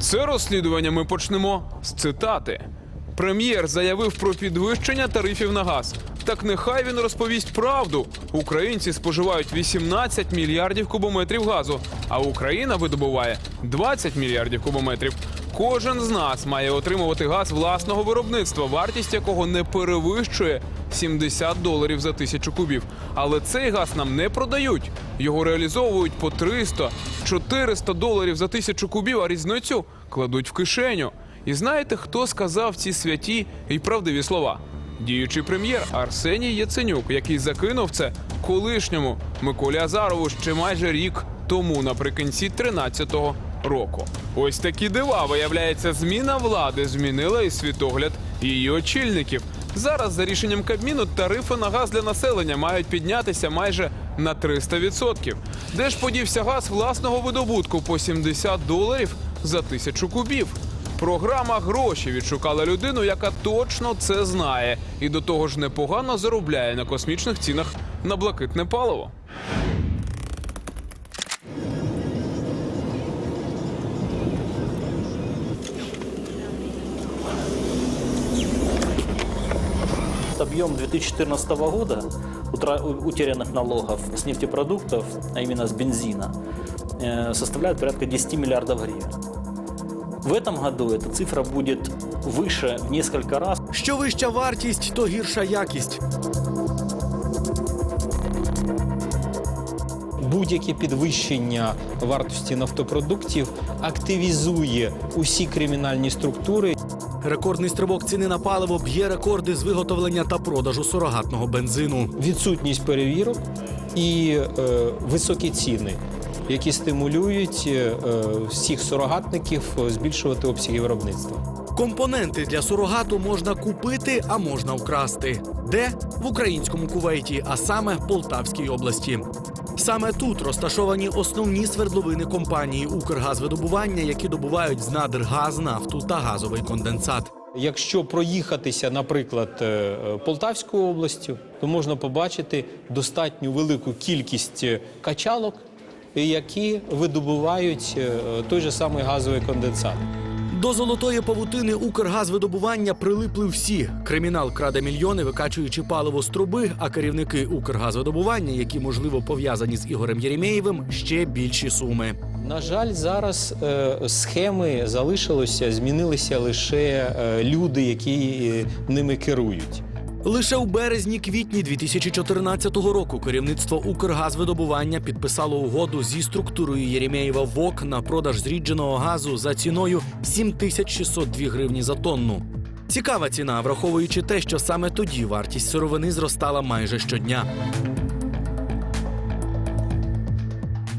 Це розслідування ми почнемо з цитати. Прем'єр заявив про підвищення тарифів на газ. Так нехай він розповість правду. Українці споживають 18 мільярдів кубометрів газу, а Україна видобуває 20 мільярдів кубометрів. Кожен з нас має отримувати газ власного виробництва, вартість якого не перевищує 70 доларів за тисячу кубів. Але цей газ нам не продають. Його реалізовують по 300, 400 доларів за тисячу кубів, а різницю кладуть в кишеню. І знаєте, хто сказав ці святі і правдиві слова? Діючий прем'єр Арсеній Яценюк, який закинув це колишньому Миколі Азарову ще майже рік тому, наприкінці 13-го року. Ось такі дива, виявляється, зміна влади змінила і світогляд її очільників. Зараз за рішенням Кабміну тарифи на газ для населення мають піднятися майже на 300%. Де ж подівся газ власного видобутку по 70 доларів за тисячу кубів? Програма гроші відшукала людину, яка точно це знає, і до того ж непогано заробляє на космічних цінах на блакитне паливо. Объем 2014 года утра- у- утерянных налогов с нефтепродуктов, а именно с бензина, э, составляет порядка 10 миллиардов гривен. В этом году эта цифра будет выше в несколько раз. Що вища вартість, то гірша якість. Будь-яке підвищення вартості нафтопродуктів активізує усі кримінальні структури. Рекордний стрибок ціни на паливо б'є рекорди з виготовлення та продажу сурогатного бензину. Відсутність перевірок і е, високі ціни, які стимулюють е, всіх сурогатників е, збільшувати обсяги виробництва. Компоненти для сурогату можна купити, а можна вкрасти. Де? В українському Кувейті, а саме Полтавській області. Саме тут розташовані основні свердловини компанії Укргазвидобування, які добувають з надр газ, нафту та газовий конденсат. Якщо проїхатися, наприклад, е, Полтавською областю, то можна побачити достатньо велику кількість е, качалок, які видобувають е, той же самий газовий конденсат. До золотої павутини Укргазвидобування прилипли всі. Кримінал краде мільйони, викачуючи паливо з труби, а керівники Укргазвидобування, які можливо пов'язані з Ігорем Єремєєвим, ще більші суми. На жаль, зараз е, схеми залишилися, змінилися лише е, люди, які е, ними керують. Лише у березні-квітні 2014 року керівництво Укргазвидобування підписало угоду зі структурою Єремєєва ВОК на продаж зрідженого газу за ціною 7602 гривні за тонну. Цікава ціна, враховуючи те, що саме тоді вартість сировини зростала майже щодня.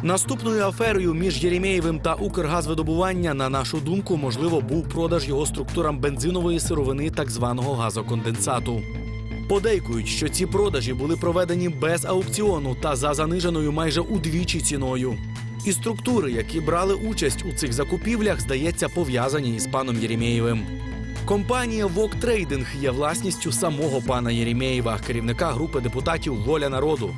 Наступною аферою між Єремєєвим та Укргазвидобування, на нашу думку, можливо, був продаж його структурам бензинової сировини так званого газоконденсату. Подейкують, що ці продажі були проведені без аукціону та за заниженою майже удвічі ціною. І структури, які брали участь у цих закупівлях, здається, пов'язані із паном Єремєєвим. Компанія Вок Трейдинг є власністю самого пана Єремєєва, керівника групи депутатів Воля народу.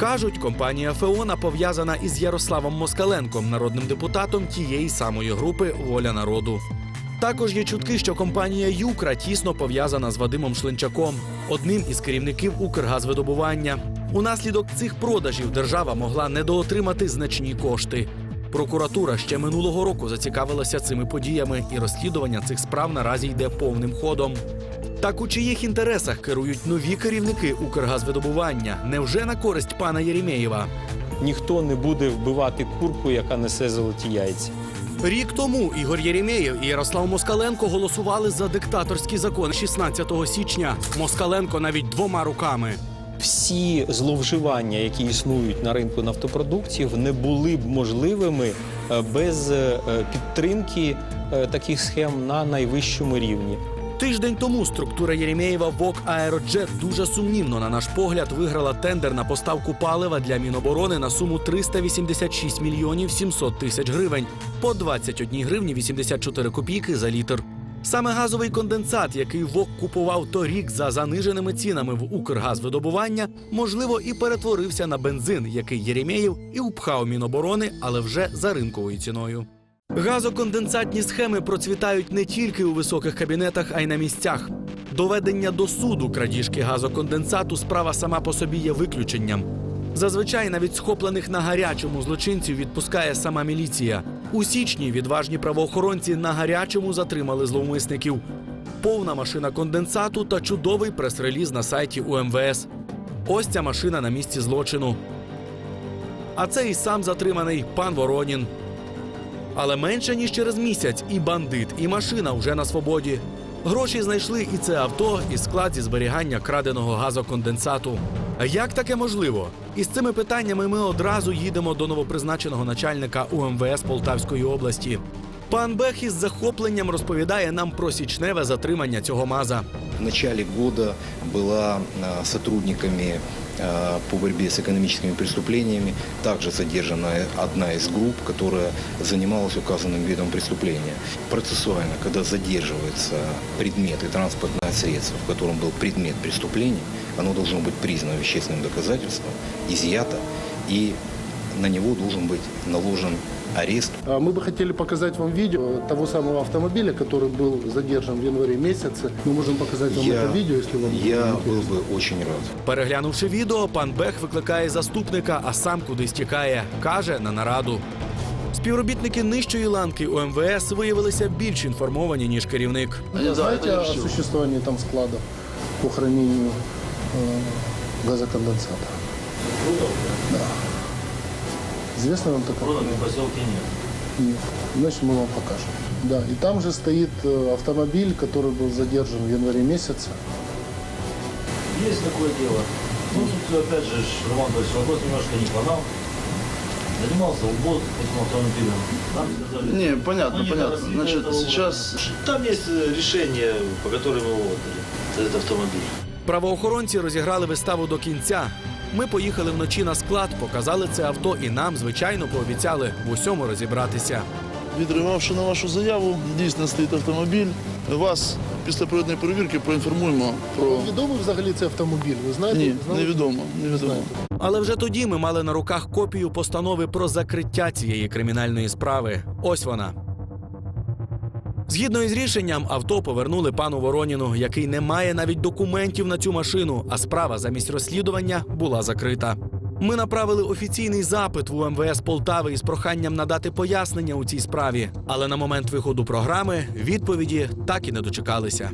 Кажуть, компанія Феона пов'язана із Ярославом Москаленком, народним депутатом тієї самої групи Воля народу. Також є чутки, що компанія Юкра тісно пов'язана з Вадимом Шленчаком, одним із керівників Укргазвидобування. Унаслідок цих продажів держава могла недоотримати значні кошти. Прокуратура ще минулого року зацікавилася цими подіями, і розслідування цих справ наразі йде повним ходом. Так у чиїх інтересах керують нові керівники Укргазвидобування? Невже на користь пана Єремєєва? Ніхто не буде вбивати курку, яка несе золоті яйця. Рік тому Ігор Єрімєєв і Ярослав Москаленко голосували за диктаторський закон 16 січня. Москаленко навіть двома руками. Всі зловживання, які існують на ринку нафтопродуктів, не були б можливими е, без е, підтримки е, таких схем на найвищому рівні. Тиждень тому структура Єремєєва ВОК Аероджет дуже сумнівно, на наш погляд, виграла тендер на поставку палива для Міноборони на суму 386 мільйонів 700 тисяч гривень по 21 гривні 84 копійки за літр. Саме газовий конденсат, який ВОК купував торік за заниженими цінами в Укргазвидобування, можливо, і перетворився на бензин, який Єремєєв і впхав Міноборони, але вже за ринковою ціною. Газоконденсатні схеми процвітають не тільки у високих кабінетах, а й на місцях. Доведення до суду крадіжки газоконденсату справа сама по собі є виключенням. Зазвичай навіть схоплених на гарячому злочинців відпускає сама міліція. У січні відважні правоохоронці на гарячому затримали зловмисників. Повна машина конденсату та чудовий прес-реліз на сайті УМВС. Ось ця машина на місці злочину. А це і сам затриманий пан Воронін. Але менше ніж через місяць і бандит, і машина вже на свободі. Гроші знайшли і це авто, і склад зі зберігання краденого газоконденсату. Як таке можливо? Із цими питаннями ми одразу їдемо до новопризначеного начальника УМВС Полтавської області. Пан Бех із захопленням розповідає нам про січневе затримання цього маза. В начале года была а, сотрудниками а, по борьбе с экономическими преступлениями также задержана одна из групп, которая занималась указанным видом преступления. Процессуально, когда задерживается предмет и транспортное средство, в котором был предмет преступления, оно должно быть признано вещественным доказательством, изъято, и на него должен быть наложен арест А Мы бы хотели показать вам видео того самого автомобиля, который был задержан в январе месяце. Мы можем показать вам это видео, если вам я будет был интересно. бы очень рад. Переглянувши відео, пан Бех викликає заступника, а сам кудись тікає. каже на нараду. Співробітники нижчої ланки УМВС виявилися більш інформовані ніж керівник. Вы знаете о существовании там складов по хранению э, газоконденсата? Да. Известно вам такое? В поселке нет. Нет. Значит, мы вам покажем. Да, и там же стоит э, автомобиль, который был задержан в январе месяце. Есть такое дело. Ну, тут, опять же, Роман Борисович, вопрос немножко не по нам. Занимался убот этим автомобилем. Нам сказали... Не, понятно, ну, понятно. Значит, сейчас Там есть э, решение, по которому его отдали. Этот автомобиль. Правоохоронці розіграли виставу до кінця. Ми поїхали вночі на склад, показали це авто і нам, звичайно, пообіцяли в усьому розібратися. відреагувавши на вашу заяву, дійсно стоїть автомобіль. Вас після проведення перевірки проінформуємо про Відомий взагалі цей автомобіль, ви знаєте? ні, невідомо. Невідомо. Але вже тоді ми мали на руках копію постанови про закриття цієї кримінальної справи. Ось вона. Згідно із рішенням, авто повернули пану Вороніну, який не має навіть документів на цю машину, а справа замість розслідування була закрита. Ми направили офіційний запит в УМВС Полтави із проханням надати пояснення у цій справі. Але на момент виходу програми відповіді так і не дочекалися.